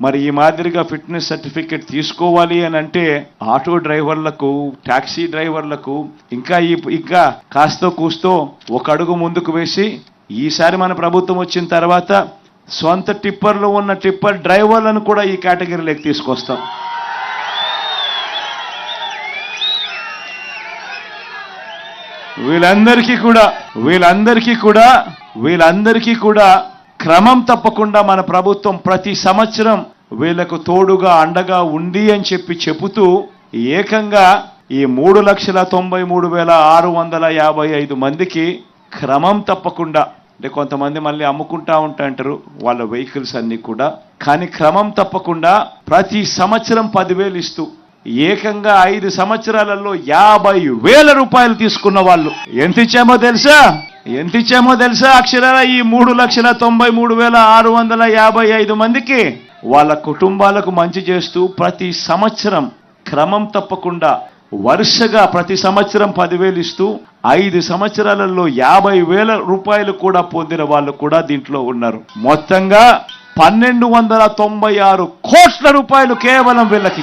మరి ఈ మాదిరిగా ఫిట్నెస్ సర్టిఫికేట్ తీసుకోవాలి అని అంటే ఆటో డ్రైవర్లకు టాక్సీ డ్రైవర్లకు ఇంకా ఈ ఇంకా కాస్తో కూస్తో ఒక అడుగు ముందుకు వేసి ఈసారి మన ప్రభుత్వం వచ్చిన తర్వాత సొంత టిప్పర్లో ఉన్న టిప్పర్ డ్రైవర్లను కూడా ఈ కేటగిరీలోకి తీసుకొస్తాం. వీళ్ళందరికీ కూడా వీళ్ళందరికీ కూడా వీళ్ళందరికీ కూడా క్రమం తప్పకుండా మన ప్రభుత్వం ప్రతి సంవత్సరం వీళ్ళకు తోడుగా అండగా ఉంది అని చెప్పి చెబుతూ ఏకంగా ఈ మూడు లక్షల తొంభై మూడు వేల ఆరు వందల యాభై ఐదు మందికి క్రమం తప్పకుండా అంటే కొంతమంది మళ్ళీ అమ్ముకుంటా ఉంటాంటారు వాళ్ళ వెహికల్స్ అన్నీ కూడా. కానీ క్రమం తప్పకుండా ప్రతి సంవత్సరం పదివేలు ఇస్తూ ఏకంగా ఐదు సంవత్సరాలలో యాభై వేల రూపాయలు తీసుకున్న వాళ్ళు. ఎంత ఇచ్చామో తెలుసా? ఎంత ఇచ్చామో తెలుసా అక్షరాల? ఈ మూడు లక్షల తొంభై మూడు వేల ఆరు వందల యాభై ఐదు మందికి వాళ్ళ కుటుంబాలకు మంచి చేస్తూ ప్రతి సంవత్సరం క్రమం తప్పకుండా వరుసగా ప్రతి సంవత్సరం పదివేలు ఇస్తూ ఐదు సంవత్సరాలలో యాభై వేల రూపాయలు కూడా పొందిన వాళ్ళు కూడా దీంట్లో ఉన్నారు. మొత్తంగా పన్నెండు వందల తొంభై ఆరు కోట్ల రూపాయలు కేవలం వీళ్ళకి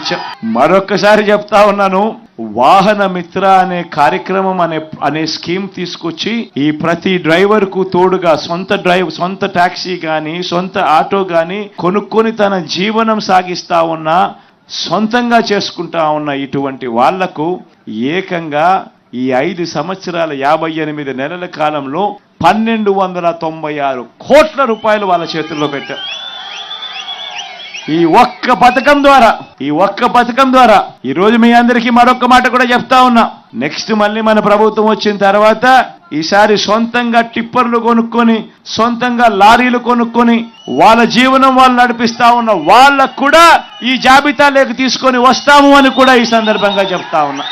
మరొకసారి చెప్తా ఉన్నాను వాహన మిత్ర అనే కార్యక్రమం అనే అనే స్కీమ్ తీసుకొచ్చి ఈ ప్రతి డ్రైవర్కు తోడుగా సొంత డ్రైవ్ సొంత టాక్సీ కానీ సొంత ఆటో కానీ కొనుక్కొని తన జీవనం సాగిస్తా ఉన్న సొంతంగా చేసుకుంటా ఉన్న ఇటువంటి వాళ్ళకు ఏకంగా ఈ ఐదు సంవత్సరాల యాభై ఎనిమిది నెలల కాలంలో పన్నెండు వందల తొంభై ఆరు కోట్ల రూపాయలు వాళ్ళ చేతుల్లో పెట్టారు ఈ ఒక్క పథకం ద్వారా ఈ ఒక్క పథకం ద్వారా ఈ రోజు మీ అందరికీ మరొక మాట కూడా చెప్తా ఉన్నా. నెక్స్ట్ మళ్ళీ మన ప్రభుత్వం వచ్చిన తర్వాత ఈసారి సొంతంగా టిప్పర్లు కొనుక్కొని సొంతంగా లారీలు కొనుక్కొని వాళ్ళ జీవనం వాళ్ళు నడిపిస్తా ఉన్న వాళ్ళకు కూడా ఈ జాబితాలోకి తీసుకొని వస్తాము అని కూడా ఈ సందర్భంగా చెప్తా ఉన్నా.